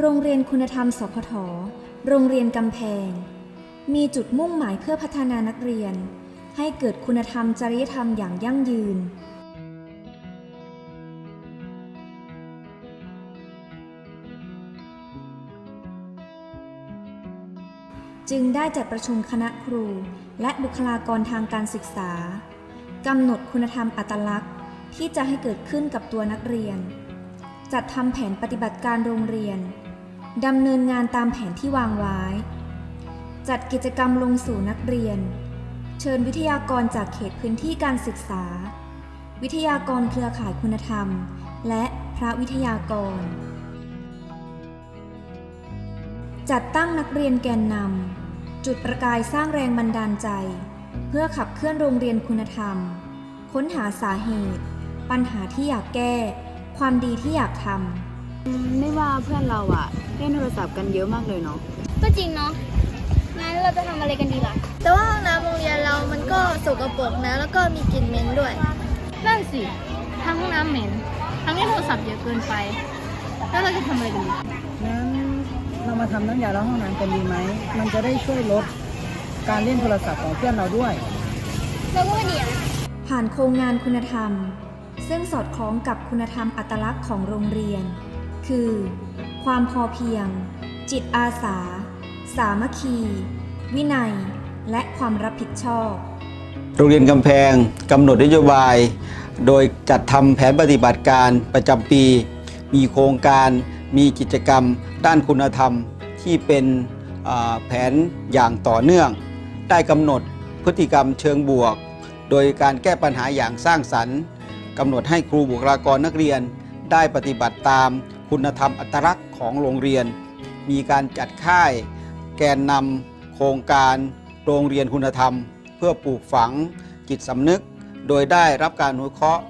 โรงเรียนคุณธรรมสพท โรงเรียนกำแพง มีจุดมุ่งหมายเพื่อพัฒนานักเรียน ให้เกิดคุณธรรมจริยธรรมอย่างยั่งยืน จึงได้จัดประชุมคณะครู และบุคลากรทางการศึกษากำหนดคุณธรรมอัตลักษณ์ ที่จะให้เกิดขึ้นกับตัวนักเรียน จัดทำแผนปฏิบัติการโรงเรียน ดำเนินงานตามแผนที่วางไว้ จัดกิจกรรมลงสู่นักเรียน เชิญวิทยากรจากเขตพื้นที่การศึกษา วิทยากรเครือข่ายคุณธรรม และพระวิทยากร จัดตั้งนักเรียนแกนนำจุดประกายสร้างแรงบันดาลใจ เพื่อขับเคลื่อนโรงเรียนคุณธรรม ค้นหาสาเหตุ ปัญหาที่อยากแก้ ความดีที่อยากทำไม่ว่าเพื่อนเราอะ เล่นโทรศัพท์กันเยอะมากเลยเนาะก็จริงเนาะงั้นเราจะทำอะไรกันดีล่ะ แต่ว่าห้องน้ำโรงเรียนเรามันก็สกปรกนะ แล้วก็มีกลิ่นเหม็นด้วย นั่นสิ ทั้งห้องน้ำเหม็น ทั้งเล่นโทรศัพท์เยอะเกินไป แล้วเราจะทำอะไรกันดีงั้นเรามาทำน้ำยาล้างห้องน้ำกันดีไหม มันจะได้ช่วยลดการเล่นโทรศัพท์ของเพื่อนเราด้วย เราก็ไม่ดีนะผ่านโครงงานคุณธรรม ซึ่งสอดคล้องกับคุณธรรมอัตลักษณ์ของโรงเรียน คือ ความพอเพียง จิตอาสา สามัคคี วินัย และความรับผิดชอบ โรงเรียนกำแพงกำหนดนโยบาย โดยจัดทำแผนปฏิบัติการประจำปี มีโครงการ มีกิจกรรม ด้านคุณธรรมที่เป็นแผนอย่างต่อเนื่อง ได้กำหนดพฤติกรรมเชิงบวก โดยการแก้ปัญหาอย่างสร้างสรรค์กำหนดให้ครูบุคลากรนักเรียนได้ปฏิบัติตาม คุณธรรมอัตลักษณ์ของโรงเรียน มีการจัดค่าย แกนนำโครงการโรงเรียนคุณธรรม เพื่อปลูกฝังจิตสำนึก โดยได้รับการอนุเคราะห์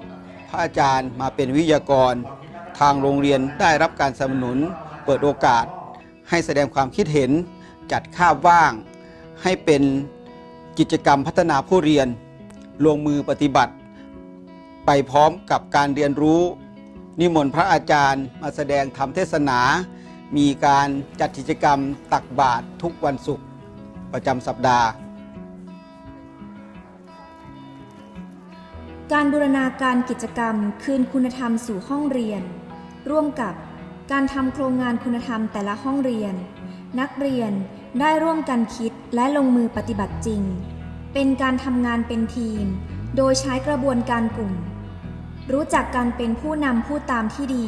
พระอาจารย์มาเป็นวิทยากร ทางโรงเรียนได้รับการสนับสนุน เปิดโอกาส ให้แสดงความคิดเห็น จัดคาบว่าง ให้เป็นกิจกรรมพัฒนาผู้เรียนลงมือปฏิบัติ ไปพร้อมกับการเรียนรู้ นิมนต์พระอาจารย์มาแสดงธรรมเทศนา มีการจัดกิจกรรมตักบาตรทุกวันศุกร์ประจำสัปดาห์ การบูรณาการกิจกรรมคืนคุณธรรมสู่ห้องเรียน ร่วมกับการทำโครงงานคุณธรรมแต่ละห้องเรียน นักเรียนได้ร่วมกันคิดและลงมือปฏิบัติจริง เป็นการทำงานเป็นทีม โดยใช้กระบวนการกลุ่ม รู้จักการเป็นผู้นำผู้ตามที่ดี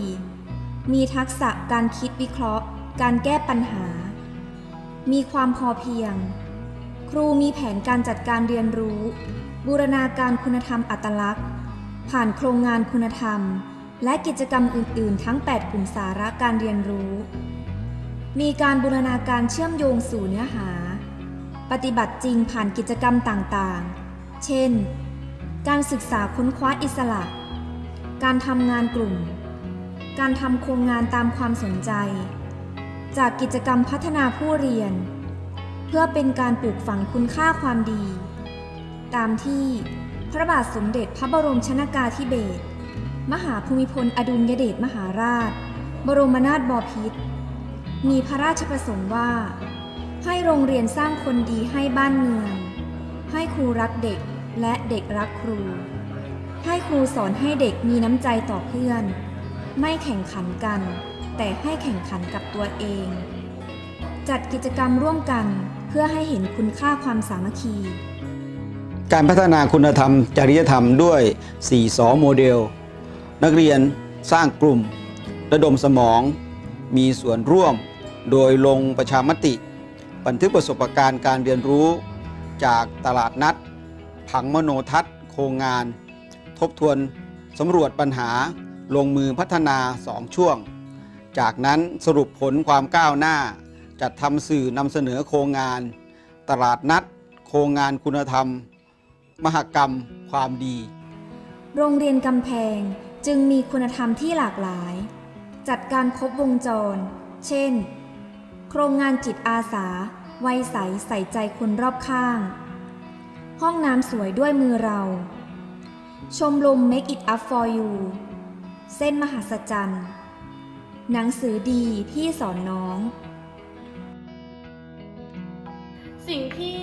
มีทักษะการคิดวิเคราะห์ การแก้ปัญหา มีความพอเพียง ครูมีแผนการจัดการเรียนรู้ บูรณาการคุณธรรมอัตลักษณ์ ผ่านโครงงานคุณธรรม และกิจกรรมอื่น ๆ ทั้ง 8 กลุ่มสาระการเรียนรู้ มีการบูรณาการเชื่อมโยงสู่เนื้อหา ปฏิบัติจริงผ่านกิจกรรมต่าง ๆ เช่น การศึกษาค้นคว้าอิสระ การทำงานกลุ่ม การทำโครงงานตามความสนใจ จากกิจกรรมพัฒนาผู้เรียน เพื่อเป็นการปลูกฝังคุณค่าความดี ตามที่พระบาทสมเด็จพระบรมชนากาธิเบศรมหาภูมิพลอดุลยเดชมหาราช บรมนาถบพิตรมีพระราชประสงค์ว่า ให้โรงเรียนสร้างคนดีให้บ้านเมือง ให้ครูรักเด็กและเด็กรักครู ให้ครูสอนให้เด็กมีน้ำใจต่อเพื่อน ไม่แข่งขันกัน แต่ให้แข่งขันกับตัวเอง จัดกิจกรรมร่วมกันเพื่อให้เห็นคุณค่าความสามัคคี การพัฒนาคุณธรรม จริยธรรมด้วย 4สอโมเดล นักเรียนสร้างกลุ่ม ระดมสมอง มีส่วนร่วม โดยลงประชามติ บันทึกประสบการณ์การเรียนรู้ จากตลาดนัด ผังมโนทัศน์ โครงงาน ทบทวนสำรวจปัญหาลงมือพัฒนา 2 ช่วง จากนั้นสรุปผลความก้าวหน้า จัดทำสื่อนำเสนอโครงงาน ตลาดนัด โครงงานคุณธรรม มหกรรม ความดี โรงเรียนกำแพงจึงมีคุณธรรมที่หลากหลาย จัดการครบวงจร เช่น โครงงานจิตอาสา ไวใสใส่ใจคนรอบข้าง ห้องน้ำสวยด้วยมือเรา ชมรม Make it up for you เส้นมหัศจรรย์ หนังสือดีพี่สอนน้อง สิ่งที่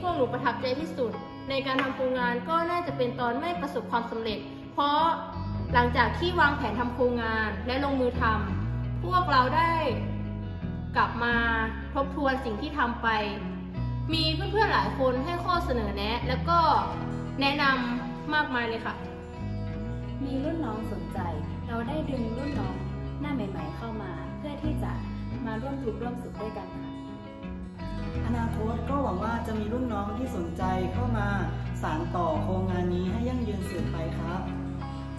พวกหนูประทับใจที่สุด ในการทำโครงงานก็น่าจะเป็นตอนไม่ประสบความสำเร็จ เพราะหลังจากที่วางแผนทำโครงงานและลงมือทำพวกเราได้กลับมาทบทวนสิ่งที่ทำไป มีเพื่อนๆหลายคนให้ข้อเสนอแนะ แล้วก็แนะนำ มากมายเลยค่ะ มีรุ่นน้องสนใจ เราได้ดึงรุ่นน้องหน้าใหม่ ๆ เข้ามา เพื่อที่จะมาร่วมทุกข์ร่วมสุขด้วยกันค่ะ อนาคตก็หวังว่าจะมีรุ่นน้องที่สนใจเข้ามาสานต่อโครงงานนี้ให้ยั่งยืนสืบไปครับ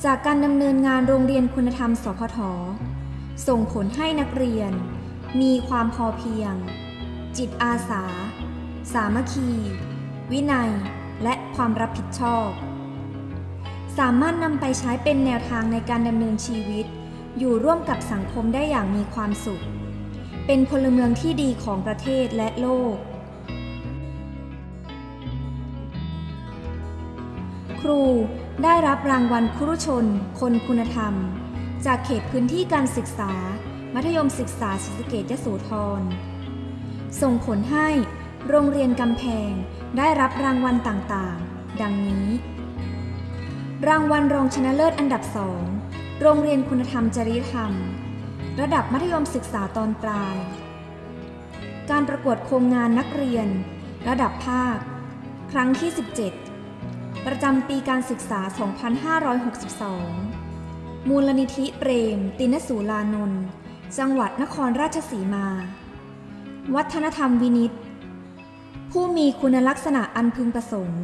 จากการดำเนินงานโรงเรียนคุณธรรม สพท ส่งผลให้นักเรียน มีความพอเพียง จิตอาสา สามัคคี วินัย และความรับผิดชอบ สามารถนำไปใช้เป็นแนวทางในการดำเนินชีวิต อยู่ร่วมกับสังคมได้อย่างมีความสุข เป็นพลเมืองที่ดีของประเทศและโลก ครูได้รับรางวัลครุชน คนคุณธรรม จากเขตพื้นที่การศึกษา มัธยมศึกษาศรีสะเกษยโสธร ส่งผลให้โรงเรียนกำแพงได้รับรางวัลต่างๆ ดังนี้ รางวัลรองชนะเลิศอันดับสองโรงเรียนคุณธรรมจริยธรรม ระดับมัธยมศึกษาตอนปลาย การประกวดโครงงานนักเรียน ระดับภาค ครั้งที่ 17 ประจำปีการศึกษา 2562 มูลนิธิเปรม ตินสูลานนท์จังหวัดนครราชสีมา วัฒนธรรมวินิต ผู้มีคุณลักษณะอันพึงประสงค์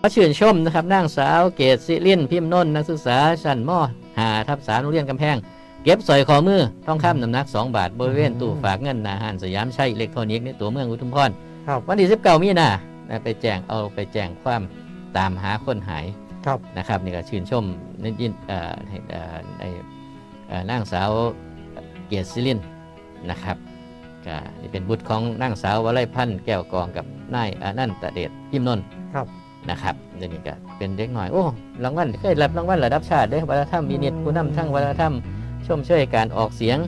ขอชื่นชมนะครับนางสาวเกศศิรินพิมพ์นนท์นักศึกษาชั้นมหาทับสามโรงเรียนกำแพง เก็บสร้อยคอมือทองคำน้ำหนัก 2 บาท บริเวณตู้ฝากเงินหนาหารสยามชัยอิเล็กทรอนิกส์ในตัวเมืองอุทุมพรครับวันที่19มีนานะไปแจ้งเอาไปแจ้งความตามหาคนหายครับนะครับนี่ก็ชื่นชมในยินเอ่อให้เอ่อในเอ่อนางสาวเกียรติศิรินนะครับก็นี่เป็นบุตรของนางสาววลัยพันธ์แก้วกองกับนายอนันตเดชพิมพ์นนท์ครับ นะครับเดี๋ยวนี้ก็เป็นเด็กหน่อย โอ้รางวัลเคยรับรางวัลระดับชาติเด้วัฒนธรรมมีเน็ตผู้นำทั้งวัฒนธรรมชมช่วยการออกเสียง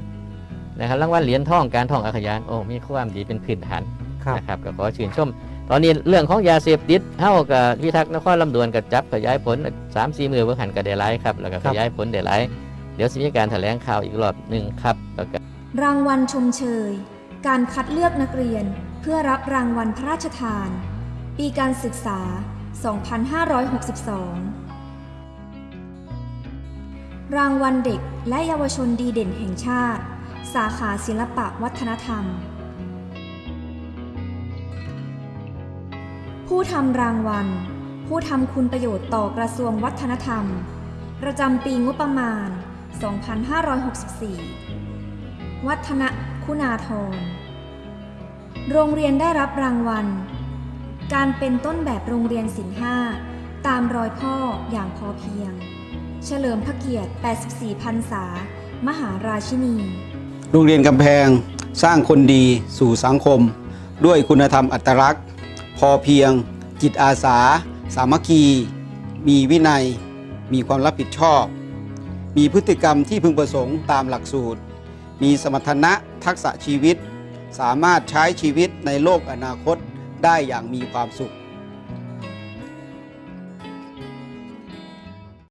นะครับรางวัลเหรียญทองการท่องอาขยานโอ้มีความดีเป็นพื้นฐานครับนะครับก็ขอชื่นชม ตอนนี้เรื่องของยาเสพติดเฮากับพิทักษ์นครลำดวนกับจับขยายผล3ามสี่มือเบิ่งหันก็ได้หลายครับแล้วก็ขยายผลได้หลายเดี๋ยวสิมีการแถลงข่าวอีกรอบหนึ่งครับแล้วก็รางวัลชมเชย การคัดเลือกนักเรียนเพื่อรับรางวัลพระราชทาน ปีการศึกษา 2562 รางวัลเด็กและเยาวชนดีเด่นแห่งชาติ สาขาศิลปะวัฒนธรรม ผู้ทำรางวัล ผู้ทำคุณประโยชน์ต่อกระทรวงวัฒนธรรม ประจำปีงบประมาณ 2564 วัฒนคุณาธรโรงเรียนได้รับรางวัล การเป็นต้นแบบโรงเรียนศิลห้าตามรอยพ่ออย่างพอเพียง เฉลิมพระเกียรติ 84พรรษา มหาราชินี โรงเรียนกำแพงสร้างคนดีสู่สังคม ด้วยคุณธรรมอัตลักษณ์ พอเพียง จิตอาสา สามัคคี มีวินัย มีความรับผิดชอบ มีพฤติกรรมที่พึงประสงค์ตามหลักสูตร มีสมรรถนะทักษะชีวิต สามารถใช้ชีวิตในโลกอนาคต ได้อย่างมีความสุข